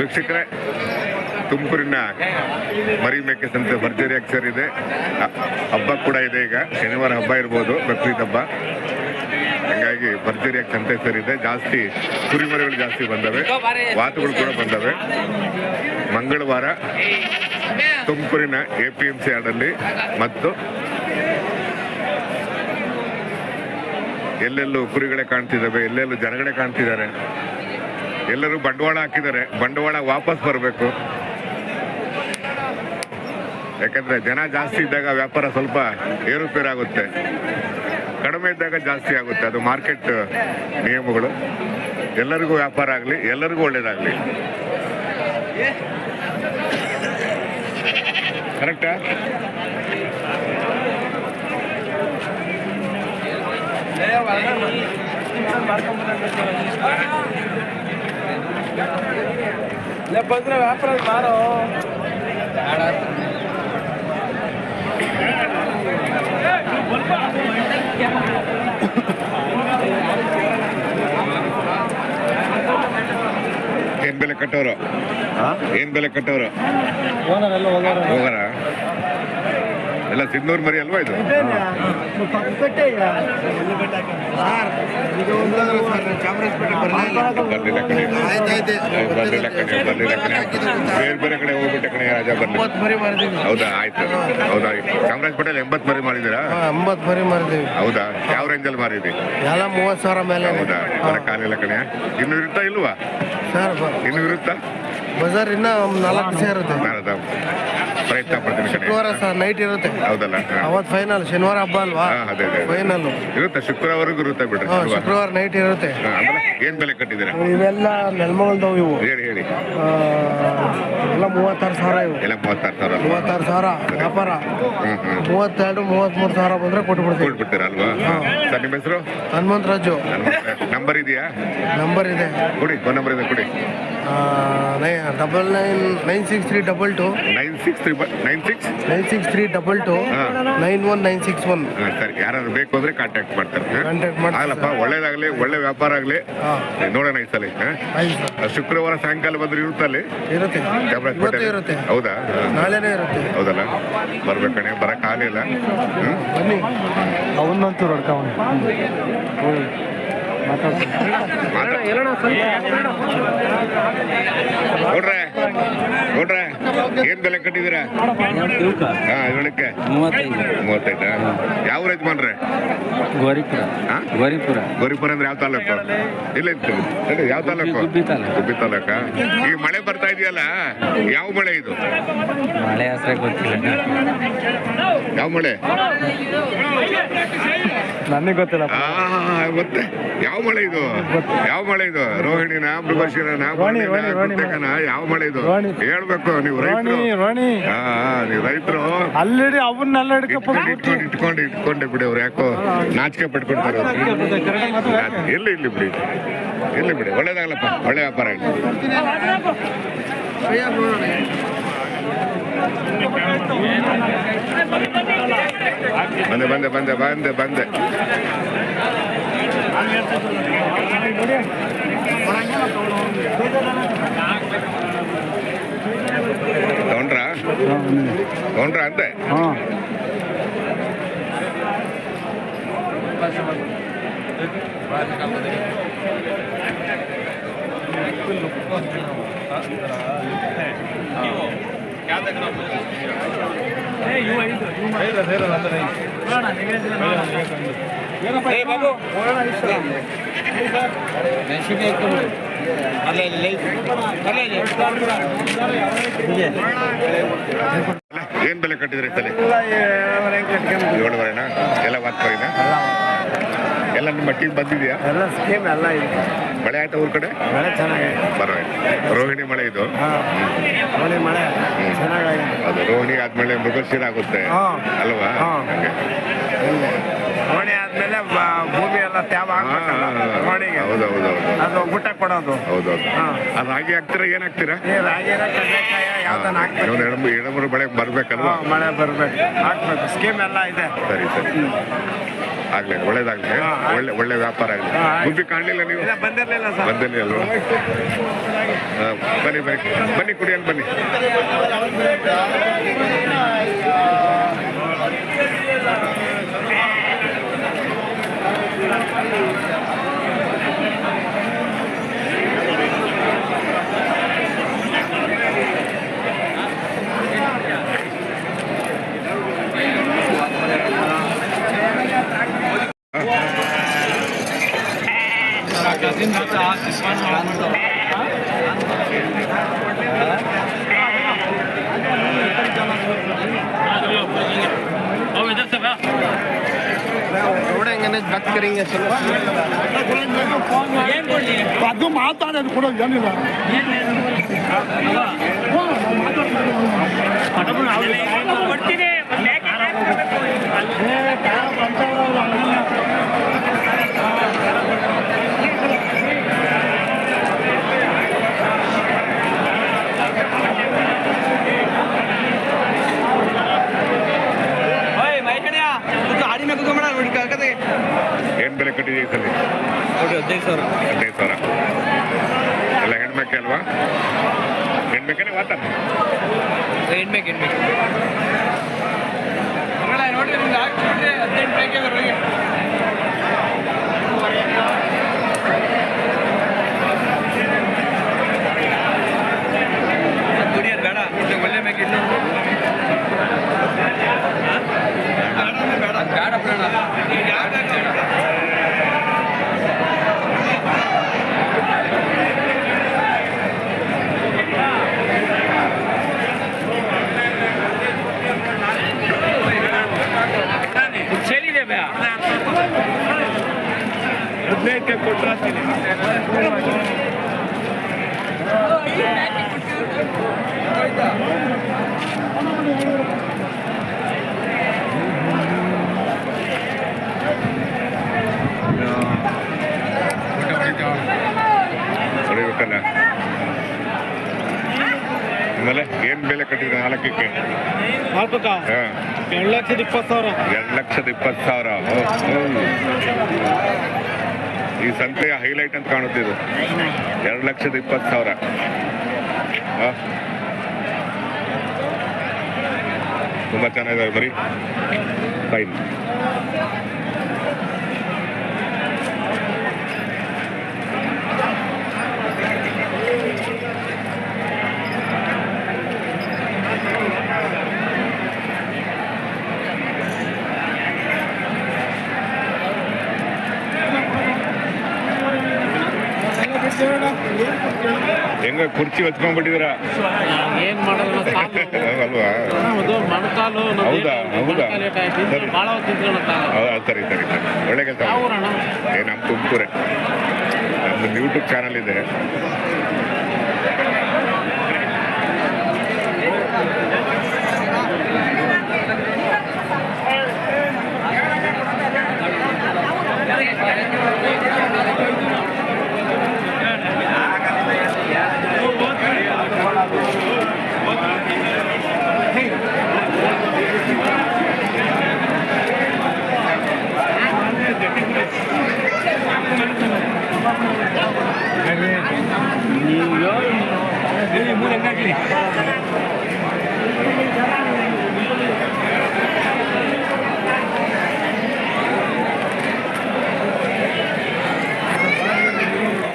ವೀಕ್ಷಕರೇ, ತುಮಕೂರಿನ ಮರಿ ಮೇಕೆ ಸಂತೆ ಭರ್ಜರಿ ಅಕ್ಷರ ಇದೆ. ಹಬ್ಬ ಕೂಡ ಇದೆ ಈಗ. ಶನಿವಾರ ಹಬ್ಬ ಇರ್ಬೋದು ಬಕ್ರೀದ್ ಹಬ್ಬ. ಹಂಗಾಗಿ ಭರ್ಜರಿಯಾಗಿ ಸಂತೆ ಸೇರಿದೆ ಜಾಸ್ತಿ ಕುರಿಮರಿಗಳು ಜಾಸ್ತಿ ಬಂದವೆ. ವಾತುಗಳು ಕೂಡ ಬಂದವೆ. ಮಂಗಳವಾರ ತುಮಕೂರಿನ ಎ ಪಿ ಎಂ ಸಿ ಯಾರ್ಡಲ್ಲಿ ಮತ್ತು ಎಲ್ಲೆಲ್ಲೂ ಕುರಿಗಳೇ ಕಾಣ್ತಿದ್ದಾವೆ, ಎಲ್ಲೆಲ್ಲೂ ಜನಗಳೇ ಕಾಣ್ತಿದ್ದಾರೆ. ಎಲ್ಲರೂ ಬಂಡವಾಳ ಹಾಕಿದ್ದಾರೆ. ಬಂಡವಾಳ ವಾಪಸ್ ಬರಬೇಕು. ಯಾಕಂದ್ರೆ ಜನ ಜಾಸ್ತಿ ಇದ್ದಾಗ ವ್ಯಾಪಾರ ಸ್ವಲ್ಪ ಏರುಪೇರಾಗುತ್ತೆ. ಕಡಿಮೆ ಇದ್ದಾಗ ಜಾಸ್ತಿ ಆಗುತ್ತೆ. ಅದು ಮಾರ್ಕೆಟ್ ನಿಯಮಗಳು. ಎಲ್ಲರಿಗೂ ವ್ಯಾಪಾರ ಆಗಲಿ, ಎಲ್ಲರಿಗೂ ಒಳ್ಳೇದಾಗಲಿ. ಕರೆಕ್ಟಾ ಬಂದ್ರೆ ವ್ಯಾಪಾರ ಮಾರೋ. ಏನ್ ಬೆಲೆ ಕಟ್ಟೋರು? ಏನ್ ಬೆಲೆ ಕಟ್ಟೋರು? ಹೋಗಾರ ಎಲ್ಲ ಸಿದ್ನೂರ್ ಮರಿ ಅಲ್ವಾ ಇದು? ಬರ್ಲಿಲ್ಲ ಕಣೆ ಬರ್ಲಿಲ್ಲ ಕಣೆ ಬರ್ಲಿಲ್ಲ ಕಣೆ. ಬೇರೆ ಬೇರೆ ಕಡೆ ಹೋಗ್ಬಿಟ್ಟೆ ಕಣೆ ರಾಜ ಬರ್ಲಿ. ಮರಿ ಮಾರಿದೀವಿ. ಹೌದಾ ಆಯ್ತು. ಹೌದಾ ಚಾಮರಾಜ್ ಪಟೇಲ್ ಎಂಬತ್ ಮರಿ ಮಾಡಿದ್ದೀರಾ ಎಂಬತ್ ಮರಿ ಮಾರಿದೀವಿ. ಹೌದಾ ಯಾವ ರೇಂಜಲ್ಲಿ ಮಾರಿದ್ವಿ ಎಲ್ಲ ಮೂವತ್ತು ಸಾವಿರ ಮೇಲೆ. ಹೌದಾ ಇಲ್ಲ ಕಣೆ. ಇನ್ನು ಇರುತ್ತಾ ಇಲ್ವಾ? ಸರ್ ಇನ್ನು ಇರುತ್ತಾ? ಬಜಾರ್ ಇನ್ನ ನಾಲ್ಕು ದಿವಸ ಇರುತ್ತೆ. ಪ್ರಯತ್ನ ಪಡ್ತೀನಿ ಶುಕ್ರವಾರ ಸರ್ ನೈಟ್ ಇರುತ್ತೆ. ಹೌದಲ್ಲ. ಅವತ್ತು ಫೈನಲ್ ಶನಿವಾರ ಹಬ್ಬ ಅಲ್ವಾ? ಅದೇ ಅದೇ. ಫೈನಲ್ ಇರುತ್ತೆ ಶುಕ್ರವಾರವರೆಗೂ ಇರುತ್ತೆ ಬಿಡ್ರಿ ಅಲ್ವಾ? ಶುಕ್ರವಾರ ನೈಟ್ ಇರುತ್ತೆ. ಹಾ, ಆಮೇಲೆ ಏನ್ ಬೆಲೆ ಕಟ್ಟಿದ್ದೀರಾ? ಇವೆಲ್ಲ ನೆಲ್ಮಗಲ್ದವು ಇವು. ಹೇಳಿ ಹೇಳಿ. ಆ, ಎಲ್ಲ ಮೂವತ್ತಾರು ಸಾವಿರ ಇವು. ಎಲ್ಲ ಮೂವತ್ತಾರು ಸಾವಿರ ಅಲ್ವಾ? ಮೂವತ್ತಾರು ಸಾವಿರ ವ್ಯಾಪಾರ. ಹ್ಮ್ ಹ್ಮ್. ಮೂವತ್ತೆರಡು ಮೂವತ್ಮೂರು ಸಾವಿರ ಬಂದ್ರೆ ಕೊಟ್ಟು ಬಿಡ್ತೀವಿ ಕೊಟ್ಬಿಡ್ತೀರಾ ಅಲ್ವಾ? ಸರ್ ನಿಮ್ಮ ಹೆಸರು? ಹನುಮಂತ ರಾಜು. ನಂಬರ್ ಇದೆಯಾ? ನಂಬರ್ ಇದೆ. ಕೊಡಿ ಫೋನ್ ನಂಬರ್ ಇದೆ ಕೊಡಿ. Double nine nine six three double two nine six nine six nine six three double two ಹಾ. Nine one nine six one. ಸರಿ. ಯಾರು ಬೇಕು ಅಂದ್ರೆ ಕಾಂಟ್ಯಾಕ್ಟ್ ಮಾಡ್ತಾರೆ. ಕಾಂಟ್ಯಾಕ್ಟ್ ಮಾಡ್ತೀನಿ ಆಗ್ಲಪ್ಪ ಒಳ್ಳೇದಾಗ್ಲಿ ಒಳ್ಳೆ ವ್ಯಾಪಾರ ಆಗ್ಲಿ. ನೋಡೋಣ ಈ ಸಲ. ಹಾ? ಆಯ್ತು ಸರ್. ಶುಕ್ರವಾರ ಸಾಯಂಕಾಲ ಬಂದ್ರೆ ಇರುತ್ತಲ್ಲಿ ಇರುತ್ತೆ ಹೌದಾ. ನಾಳೆನೇ ಇರುತ್ತೆ. ಹೌದಲ್ಲ? ಬರ್ಬೇಕಣೆ ಬರಕ್ ಆಗಲಿಲ್ಲ ಬನ್ನಿ. ಅವನ್ನಂತೂ ನೋಡ್ರೆ ನೋಡ್ರೆ ಏನ್ ಬೆಲೆ ಕಟ್ಟಿದ್ದೀರಾ? ಹಾ ಮೂವತ್ತೈದು ಮೂವತ್ತೈದಾ. ಯಾವ ಯಜಮಾನ್ರೆ? ಗೋರಿಪುರ. ಗೋರಿಪುರ. ಗೋರಿಪುರ ಅಂದ್ರೆ ಯಾವ ತಾಲೂಕು? ಇಲ್ಲ ಹೇಳಿ, ಯಾವ ತಾಲೂಕು. ಗುಬ್ಬಿ ತಾಲೂಕ. ಈಗ ಮಳೆ ಬರ್ತಾ ಇದೆಯಲ್ಲ ಯಾವ ಮಳೆ ಇದು? ಮಳೆ ಹೆಸರೇ ಗೊತ್ತಿಲ್ಲ. ಯಾವ ಮಳೆ? ನನಗೆ ಗೊತ್ತಿಲ್ಲ ಗೊತ್ತೆ ಮತ್ತೆ ಯಾವ ಮಳೆ ಇದು ಯಾವ ಮಳೆ ಇದು ರೋಹಿಣಿನ ಮೃಗಶಿರನ ಯಾವ ಮಳೆ ಇದು. ಹೇಳ್ಬೇಕು ನೀವು ರೈತರು ನೀವು ರೈತರು ಅಲ್ಲಿಡಿ ಅವನ್ನೆಲ್ಲ ಇಟ್ಕೊಂಡು ಇಟ್ಕೊಂಡು ಇಟ್ಕೊಂಡು ಇಟ್ಕೊಂಡೆ ಬಿಡಿ ಅವ್ರು ಯಾಕೋ ನಾಚಿಕೆ ಪಟ್ಕೊಂಡು ಇಲ್ಲಿ ಎಲ್ಲಿ ಇಲ್ಲಿ ಬಿಡಿ ಇಲ್ಲಿ ಬಿಡಿ ಒಳ್ಳೇದಾಗಲಪ್ಪ ಒಳ್ಳೆ ವ್ಯಾಪಾರ ಆಗಲಿ ಬಂದೆ ಬಂದೆ ಬಂದೆ ಬಂದೆ ಬಂದೆ ತಗೊಂಡ್ರಾ ತಗೊಂಡ್ರಾ ಅಂತೆ ಹಾಂ ಏನ್ ಬೆಲೆ ಕಟ್ಟಿದ್ರಿ ತಲೆ? ಏಳುವರೆನಾ? ಎಲ್ಲ ವಾತ್ವರೆನಾ ಎಲ್ಲ ನಿಮ್ಮ ಮಟ್ಟಿಗೆ ಬಂದಿದ್ಯಾ? ಎಲ್ಲ ಸ್ಕೀಮ್ ಎಲ್ಲ ಇದೆ. ಮಳೆ ಆಯ್ತಾ ಊರ್ ಕಡೆ? ಮಳೆ ಚೆನ್ನಾಗಿದೆ. ಪರವಾಗಿಲ್ಲ. ರೋಹಿಣಿ ಮಳೆ ಇದು? ರೋಹಿಣಿ ಮಳೆ ಚೆನ್ನಾಗಿದೆ ಅದು ರೋಹಿಣಿ ಆದ್ಮೇಲೆ ಮೃಗಶಿರ ಆಗುತ್ತೆ. ಅಲ್ವಾ? ರೋಹಿಣಿ ಹಂಗೆ. ರೋಣಿ ಆದ್ಮೇಲೆ ಭೂಮಿ ಎಲ್ಲ ತ್ಯಾವ ಹೌದು ಹೌದು ಹೌದೌದು ಅದು ಗುಟ್ಟ ಕೊಡೋದು. ಹೌದು ಹೌದು ಆ ರಾಗಿ ಹಾಕ್ತೀರಾ ಏನ್ ಹಾಕ್ತೀರಾ? ರಾಗಿನ ಕಡಲೆಕಾಯ ಯಾವ್ದನ್ನ ಹಾಕ್ಬೇಕು. ಎರಡು ಎರಡು ಎಡಮೂರು ಮಳೆ ಬರ್ಬೇಕಲ್ವಾ? ಮಳೆ ಬರ್ಬೇಕು. ಹಾಕ್ಬೇಕು. ಸ್ಕೀಮ್ ಎಲ್ಲ ಇದೆ. ಸರಿ ಸರಿ. ಆಗ್ಲಿ ಒಳ್ಳೇದಾಗ್ಲಿ ಒಳ್ಳೆ ಒಳ್ಳೆ ವ್ಯಾಪಾರ ಆಗಲಿ. ಗುಬ್ಬಿ ಕಾಣಲಿಲ್ಲ ನೀವು? ಬಂದಿರಲಿಲ್ಲ ಅಲ್ವಾ ಬನ್ನಿ ಬನ್ನಿ ಬನ್ನಿ ಕುಡಿಯಲು ಬನ್ನಿ. ಅದು ಮಾತಾಡೋದು ಕೂಡ ಏನಿಲ್ಲ ಏನ್ ಬೆಲೆ ಕಟ್ಟಿದೆ ಈ ಸಲ ಹದಿನೈದು ಸಾವಿರ. ಹದಿನೈದು ಸಾವಿರ. ಎಲ್ಲ ಹೆಣ್ಮಕ್ಕೆ ಅಲ್ವಾ? ಹೆಣ್ಮಕ್ಕನೇ ಮಾತಾಡ ಹೆಣ್ಬೇಕು ಹೆಣ್ಬೇಕು ದುಡಿಯೋದು ಬೇಡ ಇದು ಒಳ್ಳೆ ಮೇಕೆ ಇನ್ನು ಬೇಡ ಬೇಡ ಚೆಲ್ಲಿದೆ ಬೇ ಹದಿನೈದಕ್ಕೆ ಕೊಟ್ಟರೆ ಹೊಡಿಬೇಕಲ್ಲ ಆಮೇಲೆ ಏನ್ ಬೆಲೆ ಕಟ್ಟಿದ್ರೆ ನಾಲ್ಕಕ್ಕೆ? ನಾಲ್ಕಕ್ಕ? ಎರಡು ಲಕ್ಷದ ಇಪ್ಪತ್ತು ಸಾವಿರ. ಎರಡು ಲಕ್ಷದ ಇಪ್ಪತ್ತು ಸಾವಿರ. ಈ ಸಂತೆಯ ಹೈಲೈಟ್ ಅಂತ ಕಾಣುತ್ತೆ ಇದು. ಎರಡು ಲಕ್ಷದ ಇಪ್ಪತ್ತು ಸಾವಿರ. ತುಂಬಾ ಚೆನ್ನಾಗಿದೆ ಬರೀ ಫೈನ್ ಹೆಂಗ ಕುರ್ಚಿ ಮಾಡೋದು ಸಾಕು. ಅಲ್ವಾ ಹೌದಾ? ಹೌದಾ? ಇನ್ನು ಸರಿ. ಸರಿ ಸರಿ ಒಳ್ಳೆ ಕೆಲಸ? ಏ ನಮ್ಮ ತುಮಕೂರೇ. ನಮ್ದು ಯೂಟ್ಯೂಬ್ ಚಾನಲ್ ಇದೆ. ನೀವು ಯಾವ-